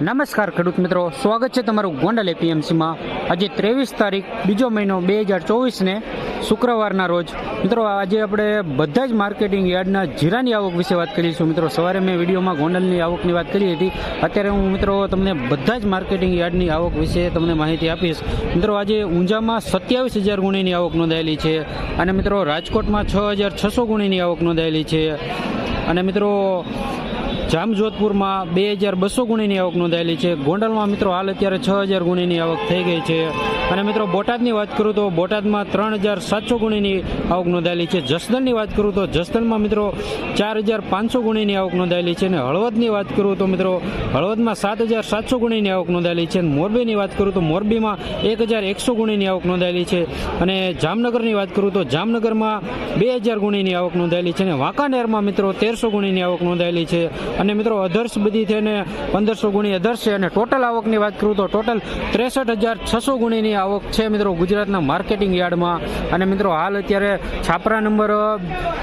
નમસ્કાર ખેડૂત મિત્રો, સ્વાગત છે તમારું ગોંડલ એપીએમસીમાં. આજે ત્રેવીસ તારીખ, બીજો મહિનો બે હજાર ચોવીસને શુક્રવારના રોજ. મિત્રો, આજે આપણે બધા જ માર્કેટિંગ યાર્ડના જીરાની આવક વિશે વાત કરીશું. મિત્રો, સવારે મેં વિડીયોમાં ગોંડલની આવકની વાત કરી હતી. અત્યારે હું, મિત્રો, તમને બધા જ માર્કેટિંગ યાર્ડની આવક વિશે તમને માહિતી આપીશ. મિત્રો, આજે ઊંઝામાં સત્યાવીસ હજાર ગુણીની આવક નોંધાયેલી છે અને મિત્રો, રાજકોટમાં છ હજાર છસો ગુણીની આવક નોંધાયેલી છે. અને મિત્રો જામજોધપુરમાં બે હજાર બસો ગુણીની આવક નોંધાયેલી છે. ગોંડલમાં મિત્રો હાલ અત્યારે છ હજાર ગુણીની આવક થઈ ગઈ છે. અને મિત્રો બોટાદની વાત કરું તો બોટાદમાં ત્રણ હજાર સાતસો ગુણીની આવક નોંધાયેલી છે. જસદણની વાત કરું તો જસદણમાં મિત્રો ચાર હજાર પાંચસો ગુણીની આવક નોંધાયેલી છે. અને હળવદની વાત કરું તો મિત્રો હળવદમાં સાત હજાર સાતસો ગુણીની આવક નોંધાયેલી છે. અને મોરબીની વાત કરું તો મોરબીમાં એક હજાર એકસો ગુણીની આવક નોંધાયેલી છે. અને જામનગરની વાત કરું તો જામનગરમાં બે હજાર ગુણીની આવક નોંધાયેલી છે. અને વાંકાનેરમાં મિત્રો તેરસો ગુણીની આવક નોંધાયેલી છે. અને મિત્રો અધર્સ બધી થઈને પંદરસો ગુણી અધર્સ છે અને ટોટલ આવકની વાત કરું તો ટોટલ ત્રેસઠ હજાર છસો ગુણીની આવક છે મિત્રો ગુજરાતના માર્કેટિંગ યાર્ડમાં. અને મિત્રો હાલ અત્યારે છાપરા નંબર,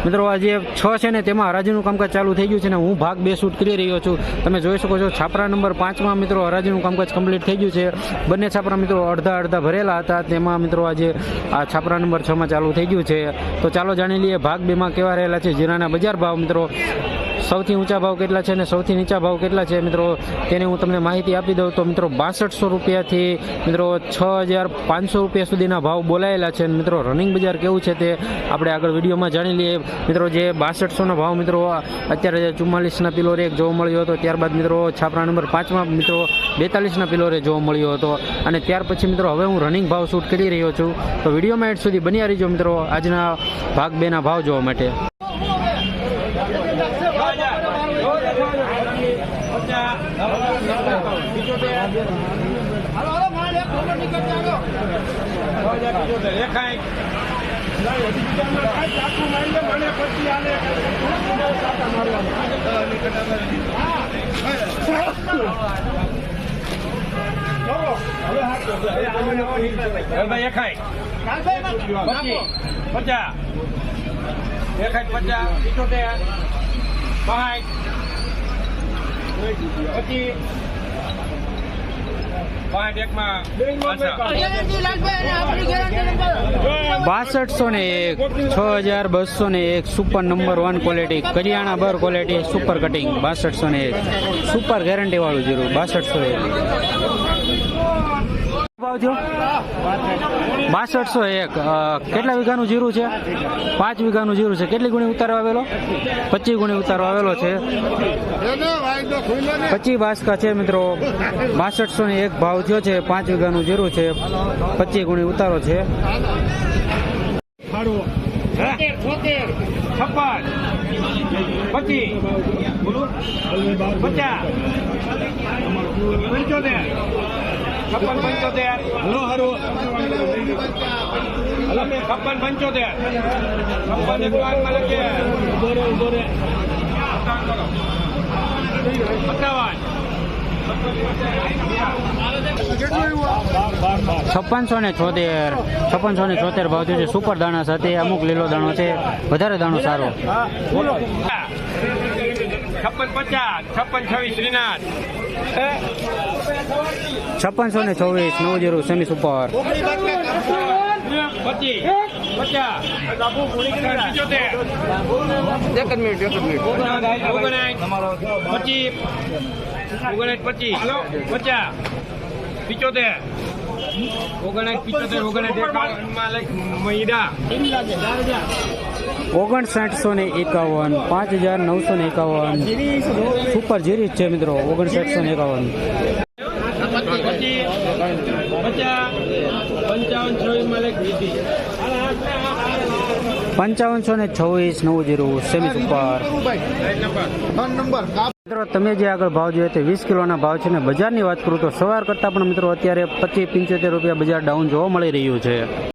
મિત્રો આ જે છ છે ને તેમાં હરાજીનું કામકાજ ચાલુ થઈ ગયું છે ને હું ભાગ બે શૂટ કરી રહ્યો છું. તમે જોઈ શકો છો છાપરા નંબર પાંચમાં મિત્રો હરાજીનું કામકાજ કમ્પ્લીટ થઈ ગયું છે. બંને છાપરા મિત્રો અડધા અડધા ભરેલા હતા. તેમાં મિત્રો આજે આ છાપરા નંબર છમાં ચાલુ થઈ ગયું છે. તો ચાલો જાણી લઈએ ભાગ બેમાં કેવા રહેલા છે. જીરાના બજાર ભાવ મિત્રો સૌથી ઊંચા ભાવ કેટલા છે અને સૌથી નીચા ભાવ કેટલા છે મિત્રો? તેની હું તમને માહિતી આપી દઉં તો મિત્રો બાસઠસો રૂપિયાથી મિત્રો છ હજાર પાંચસો રૂપિયા સુધીના ભાવ બોલાયેલા છે. મિત્રો રનિંગ બજાર કેવું છે તે આપણે આગળ વિડીયોમાં જાણી લઈએ. મિત્રો જે બાસઠસોનો ભાવ મિત્રો અત્યારે ચુમ્માલીસના પિલોરે એક જોવા મળ્યો હતો, ત્યારબાદ મિત્રો છાપરા નંબર પાંચમાં મિત્રો બેતાલીસના પિલોરે જોવા મળ્યો હતો. અને ત્યાર પછી મિત્રો હવે હું રનિંગ ભાવ શૂટ કરી રહ્યો છું. તો વિડીયોમાં એડ સુધી બન્યા રહીજો મિત્રો આજના ભાગ બેના ભાવ જોવા માટે. પચીસ એકાઈ પચાસ પચીસ પાંચ બાસઠસો ને એક, છ હજાર બસો ને એક સુપર નંબર વન ક્વોલિટી કરિયાણા બર ક્વોલિટી સુપર કટિંગ બાસઠસો ને એક. સુપર ગેરંટી વાળું જીરું, બાસઠસો એક. ભાવ થયો બાસઠસો એક કેટલા વીઘાનું જીરું છે પાંચ વીઘાનું જીરું છે કેટલી ગુણી ઉતારો આવેલો પચીસ ગુણી ઉતારો આવેલો છે પચીસ બાસકા છે મિત્રો બાસઠસો ને એક ભાવ થયો છે પાંચ વીઘાનું જીરું છે પચીસ ગુણી ઉતારો છે પચાસ પંચોતેર છપ્પન પંચોતેર. હલો હરો. હલો મેં છપ્પન પંચોતેર. છપ્પન એક ઊભો રે સત્તાવન છપ્પનસો ને છોતેર. છપ્પનસો ને છોતેર ભાવ થયો છે. સુપર દાણા સાથે અમુક લીલો દાણો છે. વધારે દાણો સારો. છપ્પન પચાસ છપ્પન છવ્વીસ શ્રીનાથ. છપ્પનસો ને ચોવીસ નવ જીરો સેમી સુપર. પચીસ પચાસ પિચોતેર એક જ મિનિટ એક જ મિનિટ. ઓગણાઠ પચીસ. ઓગણાઠ પચીસ. પચાસ પિચોતેર ઓગણાઠ પિચોતેર ઓગણસાઠસો ને એકાવન, પાંચ હજાર નવસો ને એકાવન. સુપર જીરી છે મિત્રો, ઓગણસાઠસો ને એકાવન. પંચાવનસો ને છવ્વીસ, નવું જીરો સેમી સુપર મિત્રો, તમે જે આગળ ભાવ જોઈએ તે વીસ કિલોના ભાવ છે ને બજારની વાત કરું તો સવાર કરતાં પણ મિત્રો અત્યારે પચીસ પંચોતેર રૂપિયા બજાર ડાઉન જોવા મળી રહ્યું છે.